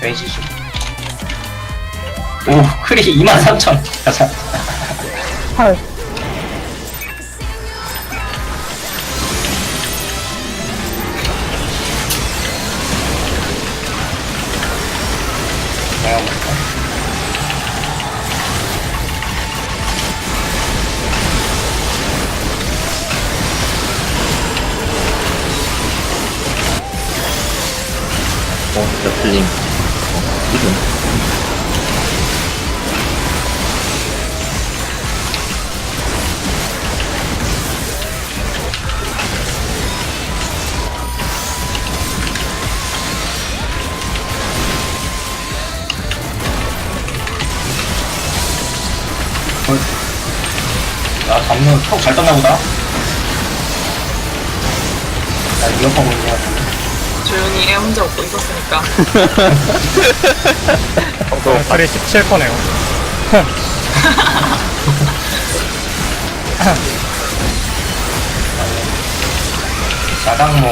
레이지시. 오, 크리 23,000. 가자. 헐. 어, 몇플링. 어, 이름. 아, 담요 턱잘 떴나 보다. 나 위협하고 있네요. 조용히 해 혼자 웃고 있었으니까 어, 발이 17%네요. 자당모,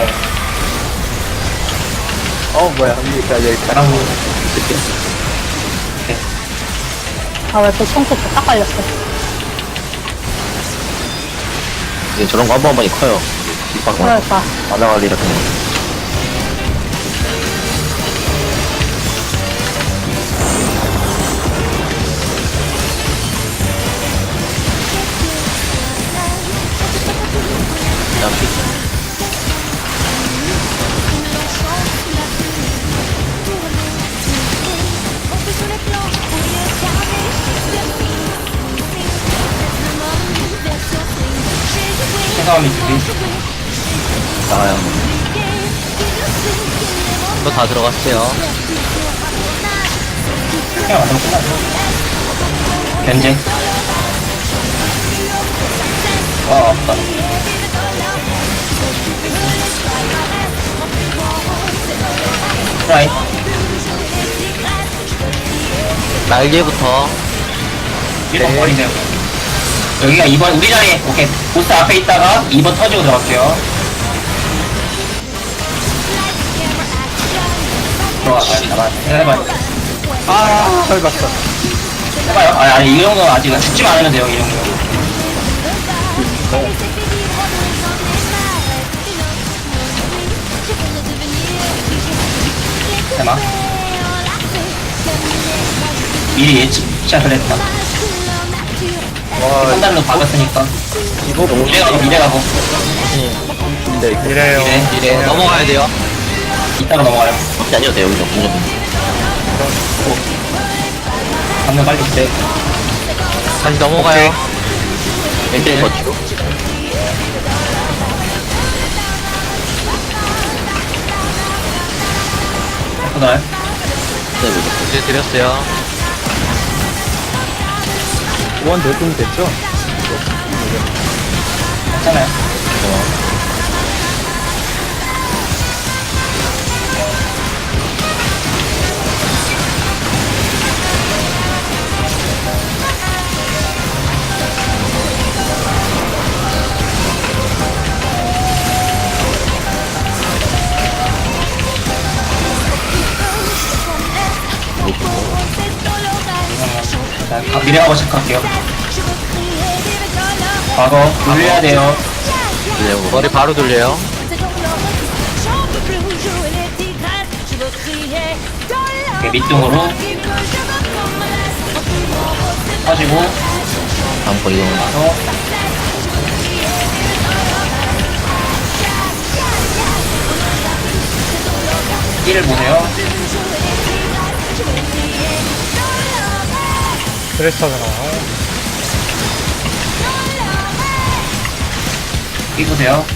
어, 뭐야. 여기까지, 여기까지. 자당모. 아, 왜또 청소 딱 걸렸어? 예, 저런 거 한 번만이 커요. 뒷방 그럴까? 만화 관리 같은 거. 최상위 준비. 나와요. 이거 다 들어갔어요. 그냥 만들면 끝나죠. 견제. 와, 없다. 프라이. 날개부터 1번 버리세요. 여기가 2번, 우리 자리에, 오케이. 보스 앞에 있다가 2번 터지고 들어갈게요. 들어와, 아, 잠깐만. 해봐요. 아, 잘 봤어. 해봐요. 아, 아니, 이 정도는 아직은 죽지만 않으면 돼요, 이 정도. 해마. 미리 예측 시작을 했다. 한 달로 박았으니까. 이거 너무 미래 가고, 미래 가고. 이래요. 미래. 이래 넘어가야 돼요. 이따가 넘어가요. 밖에 아니어도 돼요, 여기서 공격. 방금 빨리 주세요. 다시 넘어가요. 일대일 버티고. 그날. 네, 이제 드렸어요. 원 대충 됐죠? 괜찮아요. 자, 가- 미래 가고 시작할게요. 과거 돌려야 돼요. 네, 머리 바로 돌려요. 이렇게 밑둥으로 터지고 다음 거 이거. 나서 끼를 보세요. 드레스타가 나와요. 끼 보세요.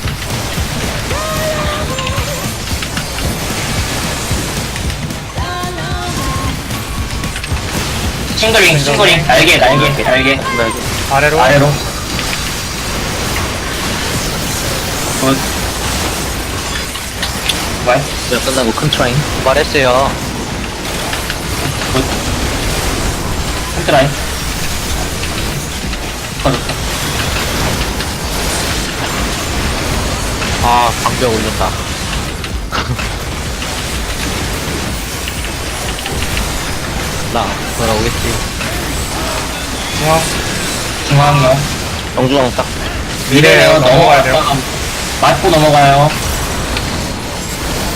싱글링, 싱글링, 날개, 날개, 날개, 아래로. 아래로. 굿. 굿. 네, 끝나고 큰 트라인. 말했어요. 굿. 컨트라인. 터졌다. 아, 방벽 올렸다. 나 돌아오겠지. 중앙. 중앙이요. 정중앙 딱. 미래에요. 넘어가야 돼요. 맞고 넘어가요.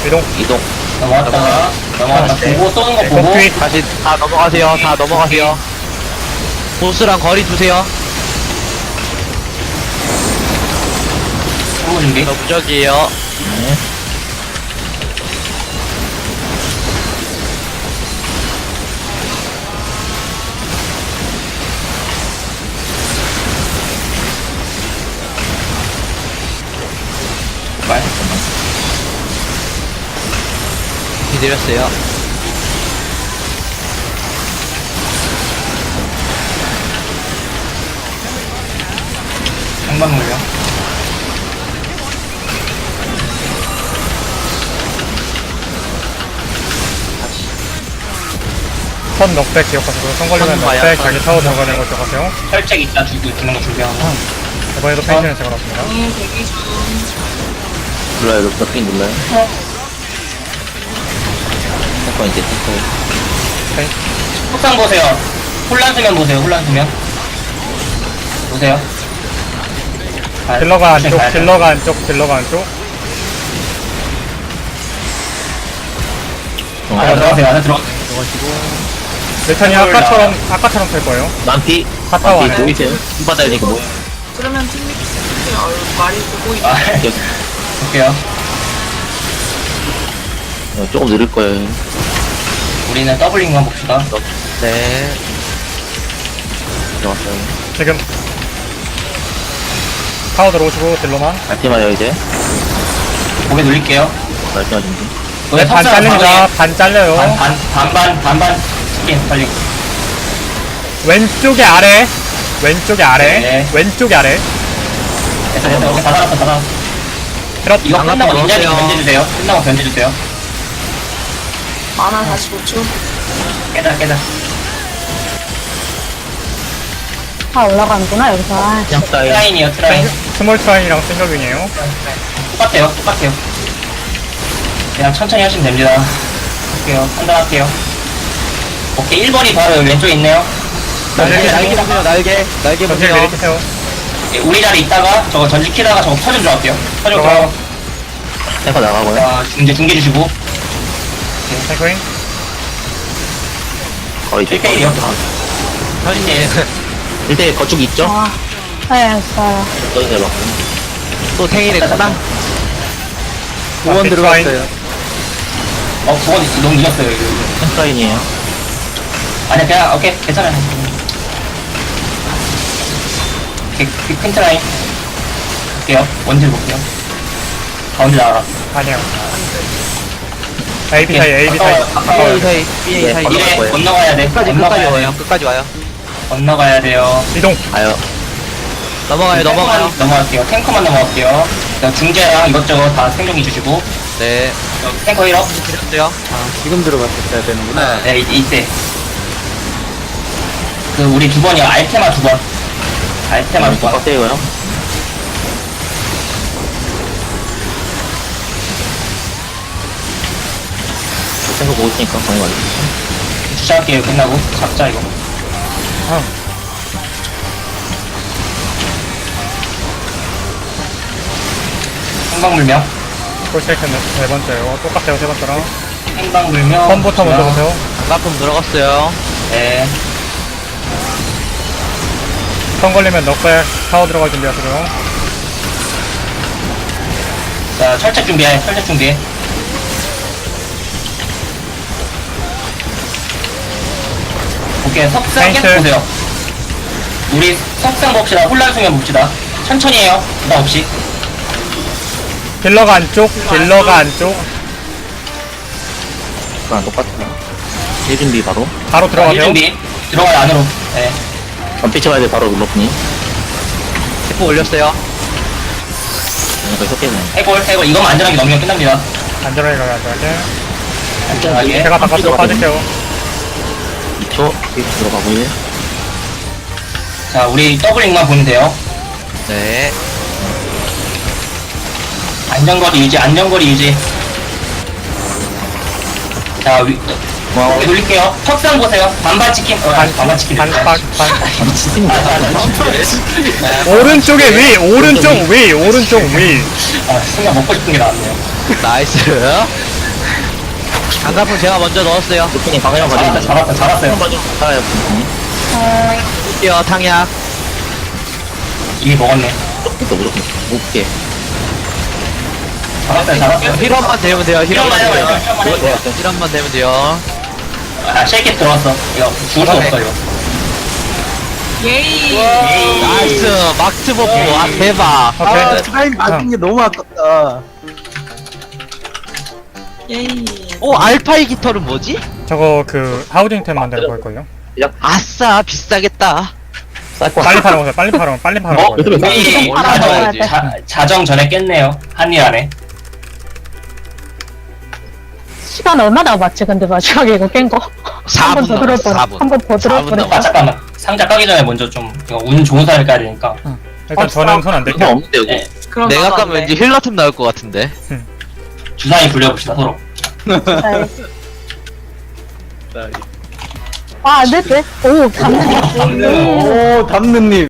이동. 이동. 넘어갔다가, 넘어갔다. 네. 보고 쏘는 거 보고. 다시 다 넘어가세요. 다 넘어가세요. 보스랑 거리 두세요. 보고 준비. 저 무적이에요. 네. 말. 기다렸어요. 한방 물려. 선 넉백 기억하시고 선 걸리면 선 봐요, 넉백 선. 자기 타워 들어가는 거 기억하세요. 혈책 있다 주는 거 준비하고. 이번에도 펜션을 제가 넣습니다. 네, 대기 중. 눌러요. 몇개 눌러요. 네. 잠깐 이제 탱커. 속상 보세요. 혼란 수면 보세요. 혼란 수면. 보세요. 아, 딜러가 천천히 안쪽. 딜러가 안쪽, 딜러가 안쪽. 안에 들어가세요. 안에 들어. 레턴이 헐라. 아까처럼, 아까처럼 될 거예요. 만피. 갔다 만피 와요. 보이세요? 손바닥에 이거 뭐. 그러면 팀믹스 얼 말이 보고 있 아, 여기. 볼게요. 어, 조금 느릴 거예요. 우리는 더블링만 봅시다. 네. 들어갔어요. 지금. 타워 들어오시고 딜러만. 말티마 요 이제. 고개 눌릴게요. 말티마 준비. 네, 반 탑승 잘립니다. 바로 반 해. 잘려요. 반, 반, 반반, 반반. 스킨, 빨리. 왼쪽에 아래. 왼쪽에 아래. 네. 왼쪽에 아래. 됐어, 됐어. 오케이, 다 살았어, 다 살았어. 그렇 이거 끝나고 인자리 넣으세요. 견제주세요. 끝나고 견제주세요. 만화 45초. 깨자, 깨자. 다 올라가는구나, 여기서. 아, 그냥. 트라인이요, 트라인. 스몰 트라인이랑 싱글윙이에요. 똑같아요, 똑같아요. 그냥 천천히 하시면 됩니다. 할게요, 판단할게요. 오케이, 1번이 바로 왼쪽에 있네요. 날개, 날개 보세요. 날개. 날개 전체 보세요. 내리세요. 예, 우리 자리 있다가 저거 전지 키다가 저거 터져 들어갈게요. 터져 들어가고. 탱커 나가고요. 자, 중재 중계 주시고. 탱크윙. 거의 이제. 1대1이요. 현재. 1대 거축 있죠? 아, 네, 있어요. 대박. 또 탱이네. 딱 두번 들어갔어요. 어, 9번 있어. 너무 늦었어요, 이거. 탱크라인이에요. 아니, 그냥, 오케이, 괜찮아요. 오케이, 그 큰 트라인. 볼게요. 원딜 볼게요. 가운데 나와라. 아니요. AB 사이, AB 사이. 가까워요. 사이. BA 사이. 이래. 건너가야 돼. 끝까지 끝까지 건너가야 와요. 돼. 끝까지 와요. 건너가야 돼요. 이동. 가요. 넘어가요. 넘어가요. 넘어갈게요. 탱커만 넘어갈게요. 그다음 중재랑 이것저것 다 생존해 주시고. 네. 어, 탱커 1업. 드렸어요. 지금 들어갔어야 되는구나. 네, 이- 이때. 그, 우리 두 번이요. 알테마 두 번. 알테마 두 번. 빡세고요. 탱커 보고 있으니까 거의 맞죠. 주차할게요. 끝나고. 잡자, 이거. 아, 행방불명. 콜체크는 네 번째요. 똑같아요, 세 번째랑. 행방불명. 선부터 먼저 보세요. 장가품 들어갔어요. 네. 선 걸리면 넉백 타워 들어갈 준비하시고요. 자, 철책 준비해. 철책 준비해. 오케이, 석상 페인트. 보세요. 우리 석상 봅시다. 혼란 수면 봅시다. 천천히 해요. 부담 없이. 딜러가 안쪽, 딜러가 안쪽. 그랑 똑같아요. 일 준비 바로. 바로 들어가세요. 준비. 들어가요, 안으로. 네. 전피 쳐야 돼, 바로 룰러프니. 체포 올렸어요. 이거 섞이네. 해골, 해골. 이거만 안전하게 넘기면 끝납니다. 안전하게 가요, 안전하게. 안전하게. 제가 바깥으로 빠질게요. 2초. 들어가고 1. 자, 우리 더블링만 보면 돼요. 네. 안전거리 유지, 안전거리 유지. 자, 위, 네, 돌릴게요. 턱상 보세요. 반반 치킨. 어, 아니, 반반 치킨. 반, 반, 반. 아, 오른쪽에 위, 오른쪽 위, 오른쪽 위. 아, 순간 먹고 싶은 게 나왔네요. 나이스. 장갑은 제가 먼저 넣었어요. 루프님 방향 잡았다, 잡았다, 잡았어요. 뛰어 탕약. 이미 먹었네. 무조건 무조건 못게 잡았어요, 잡았어요. 힐업만 되면 돼요. 힐업만 힐업만 되면 해요, 돼요. 힐업만 해요. 힐업만 되면 돼요. 아, 쉐이켓 들어왔어. 이거 죽을 수 없어, 이거. 예이. 에이. 나이스. 막트 버프. 아 대박. 오케이. 타임 맞은 게 너무 아깝다. 예이. 오 알파이 깃털은 뭐지? 저거 그 하우징템 만들어 볼 거예요. 아싸 비싸겠다. 빨리 팔아보세요. 빨리 팔아. 빨리 팔아. 어? 쌀이 올라가야 돼. 자, 자정 전에 깼네요. 한일 안에. 시간 얼마 남았지, 근데 마지막에 이거 깬 거? 한번 4분 더 들을 남았어. 뻔, 4분. 한번 더 들을 4분 뻔했다. 아, 잠깐만. 상자 까기 전에 먼저 좀, 이거 운 좋은 사람을 까야 되니까. 일단 저는 손안 루프 댈게요. 없는데 여기 네, 그럼 내가 나도 안 까면 돼. 왠지 힐러템 나올 것 같은데. 주사위 굴려봅시다, 서로. 네. 아, 안 됐대. 오, 담는 담는. 오 담느님.